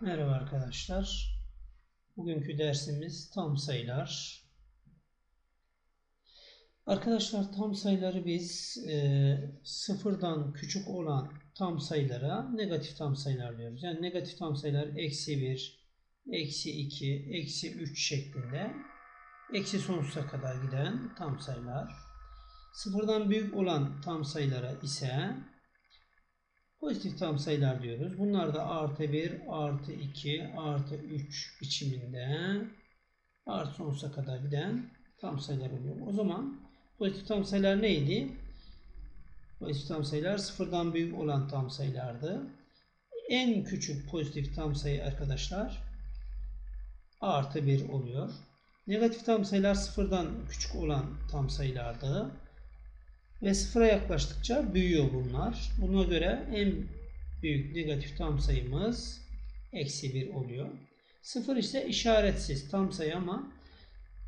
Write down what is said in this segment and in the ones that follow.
Merhaba arkadaşlar. Bugünkü dersimiz tam sayılar. Arkadaşlar tam sayıları biz e, sıfırdan küçük olan tam sayılara negatif tam sayılar diyoruz. Yani negatif tam sayılar eksi 1, eksi 2, eksi 3 şeklinde eksi sonsuza kadar giden tam sayılar. Sıfırdan büyük olan tam sayılara ise Pozitif tam sayılar diyoruz. Bunlar da artı 1, artı 2, artı 3 biçiminde artı sonsuza kadar giden tam sayılar oluyor. O zaman pozitif tam sayılar neydi? Pozitif tam sayılar sıfırdan büyük olan tam sayılardı. En küçük pozitif tam sayı arkadaşlar artı 1 oluyor. Negatif tam sayılar sıfırdan küçük olan tam sayılardı. Ve sıfıra yaklaştıkça büyüyor bunlar. Buna göre en büyük negatif tam sayımız eksi 1 oluyor. Sıfır ise işaretsiz tam sayı ama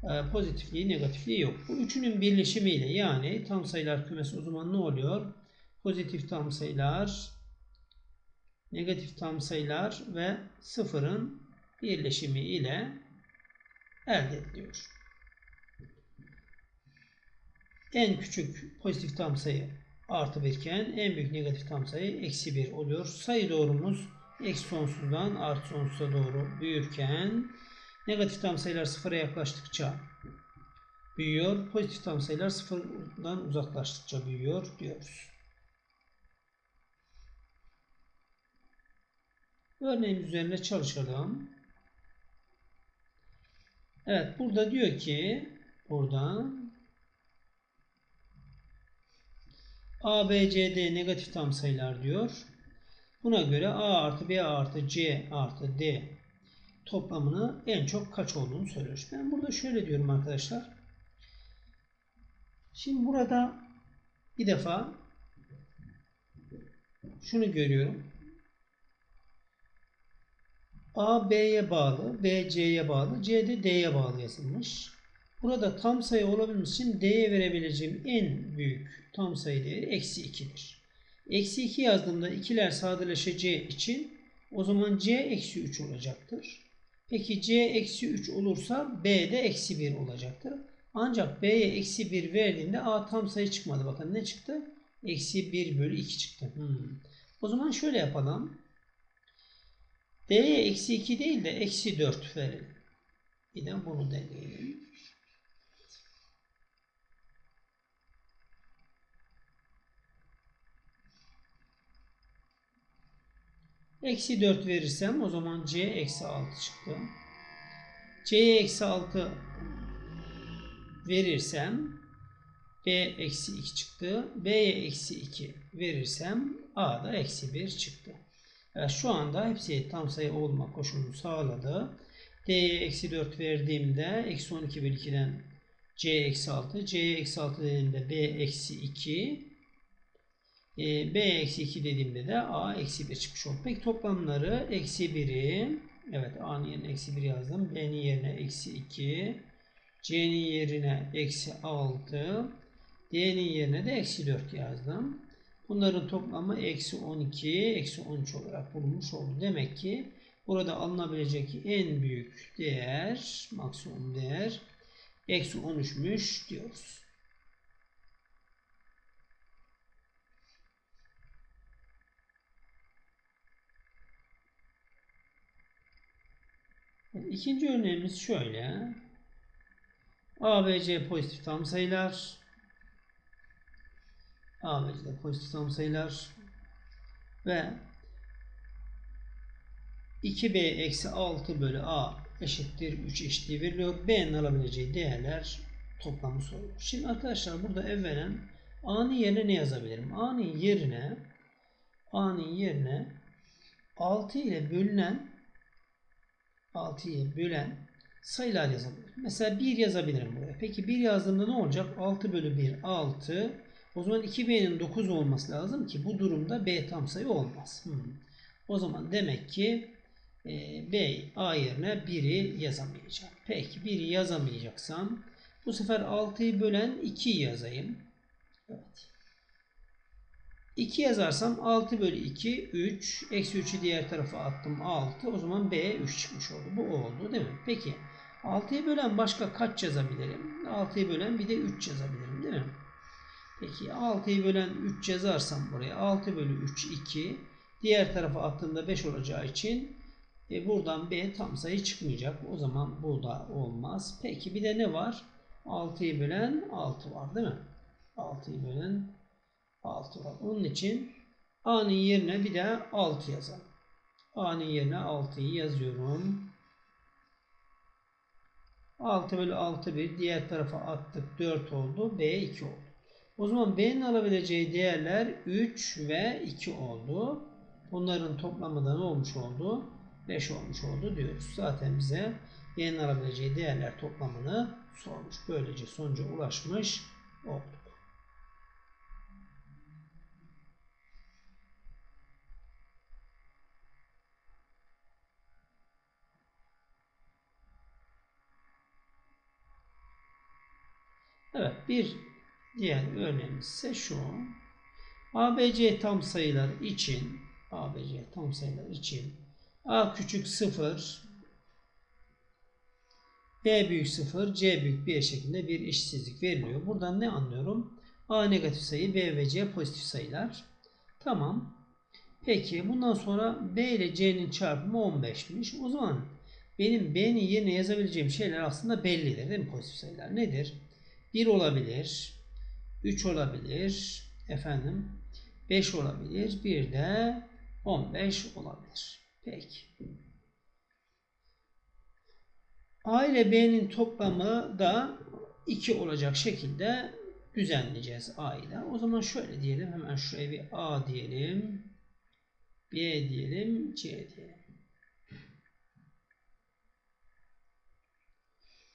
e, pozitifliği negatifliği yok. Bu üçünün birleşimiyle yani tam sayılar kümesi o zaman ne oluyor? Pozitif tam sayılar, negatif tam sayılar ve sıfırın birleşimi ile elde ediliyor. En küçük pozitif tam sayı artı 1 iken en büyük negatif tam sayı eksi 1 oluyor. Sayı doğrumuz eksi sonsuzdan artı sonsuza doğru büyürken negatif tam sayılar sıfıra yaklaştıkça büyüyor. Pozitif tam sayılar sıfırdan uzaklaştıkça büyüyor diyoruz. Örneğimiz üzerinde çalışalım. Evet burada diyor ki buradan A, B, C, D negatif tam sayılar diyor. Buna göre A artı B artı C artı D toplamını en çok kaç olduğunu söylüyor. Ben burada şöyle diyorum arkadaşlar. Şimdi burada bir defa şunu görüyorum. A B'ye bağlı, B C'ye bağlı, C de D'ye bağlı yazılmış. Burada tam sayı olabilmesi için D'ye verebileceğim en büyük tam sayı değeri eksi 2'dir. Eksi 2 yazdığımda ikiler sadeleşeceği için o zaman C eksi 3 olacaktır. Peki C eksi 3 olursa B de eksi 1 olacaktır. Ancak B'ye eksi 1 verdiğinde A tam sayı çıkmadı. Bakın ne çıktı? Eksi 1 bölü 2 çıktı. Hmm. O zaman şöyle yapalım. D'ye eksi 2 değil de eksi 4 verelim. Bir de bunu deneyelim. Eksi 4 verirsem o zaman C eksi 6 çıktı. C'ye eksi 6 verirsem B eksi 2 çıktı. B'ye eksi 2 verirsem A da eksi 1 çıktı. Evet, şu anda hepsi tam sayı olma koşulunu sağladı. D'ye eksi 4 verdiğimde eksi 12 bölü 2'den C eksi 6. C'ye eksi 6 dediğimde B eksi 2. E, B eksi 2 dediğimde de A eksi 1 çıkmış oldu. Peki toplamları eksi 1'i evet A'nın yerine eksi 1 yazdım. B'nin yerine eksi 2. C'nin yerine eksi 6. D'nin yerine de eksi 4 yazdım. Bunların toplamı eksi 12, eksi 13 olarak bulunmuş oldu. Demek ki burada alınabilecek en büyük değer, maksimum değer eksi 13'müş diyoruz. İkinci örneğimiz şöyle. A, B, C pozitif tam sayılar. A, B, C pozitif tam sayılar. Ve 2B eksi 6 bölü A eşittir 3 eşitliği veriliyor. B'nin alabileceği değerler toplamı soruluyor. Şimdi arkadaşlar burada evvelen A'nın yerine ne yazabilirim? A'nın yerine A'nın yerine 6 ile bölünen 6'yı bölen sayılar yazabilirim. Mesela 1 yazabilirim buraya. Peki 1 yazdığımda ne olacak? 6 bölü 1 6. O zaman 2B'nin 9 olması lazım ki bu durumda B tam sayı olmaz. Hmm. O zaman demek ki e, B A yerine 1'i yazamayacağım. Peki 1'i yazamayacaksam bu sefer 6'yı bölen 2'yi yazayım. Evet. 2 yazarsam 6 bölü 2 3. Eksi 3'ü diğer tarafa attım 6. O zaman B 3 çıkmış oldu. Bu oldu değil mi? Peki 6'yı bölen başka kaç yazabilirim? 6'yı bölen bir de 3 yazabilirim değil mi? Peki 6'yı bölen 3 yazarsam buraya 6 bölü 3 2. Diğer tarafa attığımda 5 olacağı için e, buradan B tam sayı çıkmayacak. O zaman bu da olmaz. Peki bir de ne var? 6'yı bölen 6 var değil mi? 6'yı bölen 6 var. Onun için A'nın yerine bir de 6 yazalım. A'nın yerine 6'yı yazıyorum. 6 bölü 6 bir. Diğer tarafa attık. 4 oldu. B 2 oldu. O zaman B'nin alabileceği değerler 3 ve 2 oldu. Bunların toplamı da ne olmuş oldu? 5 olmuş oldu diyoruz. Zaten bize B'nin alabileceği değerler toplamını sormuş. Böylece sonuca ulaşmış olduk. Evet bir diğer örneğimiz ise şu. ABC tam sayılar için ABC tam sayılar için A küçük 0 B büyük 0 C büyük 1 şeklinde bir eşitsizlik veriliyor. Buradan ne anlıyorum? A negatif sayı B ve C pozitif sayılar. Tamam. Peki bundan sonra B ile C'nin çarpımı 15'miş. O zaman benim B'nin yerine yazabileceğim şeyler aslında bellidir değil mi pozitif sayılar? Nedir? 1 olabilir, 3 olabilir, efendim 5 olabilir, bir de 15 olabilir. Peki. A ile B'nin toplamı da 2 olacak şekilde düzenleyeceğiz A ile. O zaman şöyle diyelim. Hemen şuraya bir A diyelim. B diyelim. C diyelim.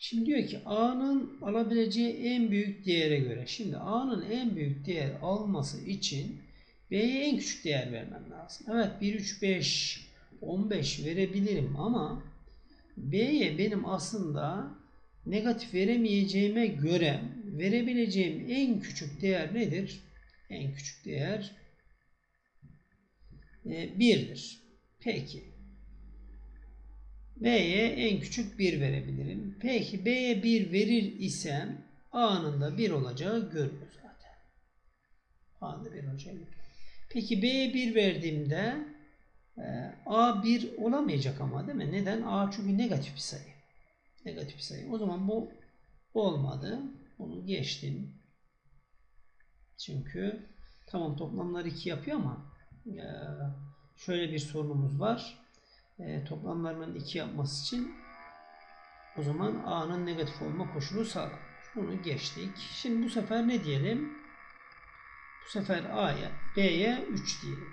Şimdi diyor ki A'nın alabileceği en büyük değere göre. Şimdi A'nın en büyük değer alması için B'ye en küçük değer vermem lazım. Evet 1, 3, 5, 15 verebilirim ama B'ye benim aslında negatif veremeyeceğime göre verebileceğim en küçük değer nedir? En küçük değer 1'dir. Peki. B'ye en küçük 1 verebilirim. Peki B'ye 1 verir isem A'nın da 1 olacağı görülür zaten. A'nın da 1 olacağı. Peki B'ye 1 verdiğimde e, A 1 olamayacak ama değil mi? Neden? A çünkü negatif bir sayı. Negatif bir sayı. O zaman bu olmadı. Bunu geçtim. Çünkü tamam toplamlar 2 yapıyor ama e, şöyle bir sorunumuz var e, toplamlarının 2 yapması için o zaman A'nın negatif olma koşulu sağlanır. Bunu geçtik. Şimdi bu sefer ne diyelim? Bu sefer A'ya, B'ye 3 diyelim.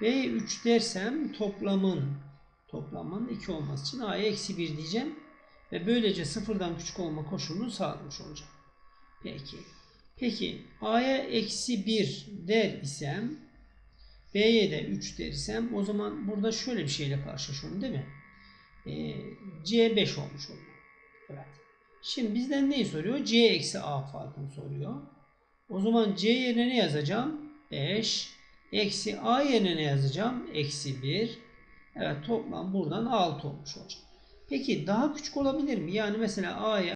B'ye 3 dersem toplamın toplamın 2 olması için A'ya eksi 1 diyeceğim. Ve böylece sıfırdan küçük olma koşulunu sağlamış olacağım. Peki. Peki A'ya eksi 1 der isem B'ye de 3 dersem o zaman burada şöyle bir şeyle karşılaşıyorum değil mi? Ee, C 5 olmuş oluyor. Evet. Şimdi bizden neyi soruyor? C eksi A farkını soruyor. O zaman C yerine ne yazacağım? 5. Eksi A yerine ne yazacağım? Eksi 1. Evet toplam buradan 6 olmuş olacak. Peki daha küçük olabilir mi? Yani mesela A'ya